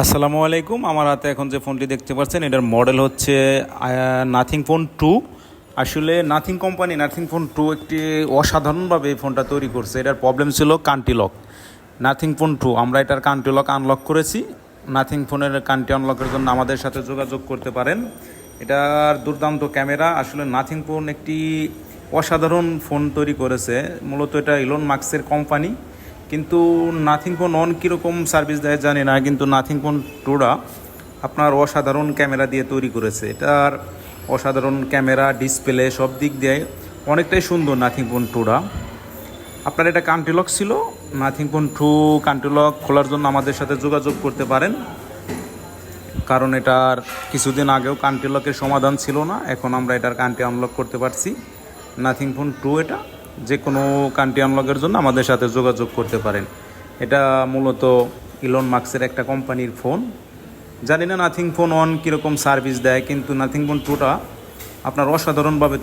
আসসালামু আলাইকুম। আমার হাতে এখন যে ফোনটি দেখতে পাচ্ছেন, এটার মডেল হচ্ছে নাথিং ফোন টু আসলে nothing company nothing phone two একটি অসাধারণভাবে এই ফোনটা তৈরি করছে। এটার প্রবলেম ছিল country lock nothing phone two আমরা এটার কান্টি লক আনলক করেছি। নাথিং ফোনের কান্টি আনলকের জন্য আমাদের সাথে যোগাযোগ করতে পারেন। এটার দুর্দান্ত ক্যামেরা। আসলে নাথিং ফোন একটি অসাধারণ ফোন তৈরি করেছে। মূলত এটা ইলন মার্কসের কোম্পানি কিন্তু নাথিং ফোন অন কীরকম সার্ভিস দেয় জানি না, কিন্তু নাথিং ফোন টুরা আপনার অসাধারণ ক্যামেরা দিয়ে তৈরি করেছে। এটার অসাধারণ ক্যামেরা ডিসপ্লে সব দিক দিয়ে অনেকটাই সুন্দর নাথিং ফোন টুরা আপনার এটা কান্ট্রিলক ছিল, নাথিং ফোন টু কান্ট্রিলক খোলার জন্য আমাদের সাথে যোগাযোগ করতে পারেন। কারণ এটার কিছুদিন আগেও কান্ট্রি লকের সমাধান ছিল না, এখন আমরা এটার কান্ট্রি আনলক করতে পারছি। নাথিং ফোন টু এটা। যে কোনো কান্ট্রি আনলকের জন্য আমাদের সাথে যোগাযোগ করতে পারেন। এটা মূলত ইলন মার্কসের একটা কোম্পানির ফোন জানি না নাথিং ফোন ওয়ান কীরকম সার্ভিস দেয়, কিন্তু নাথিং ফোন টুটা আপনার অসাধারণভাবে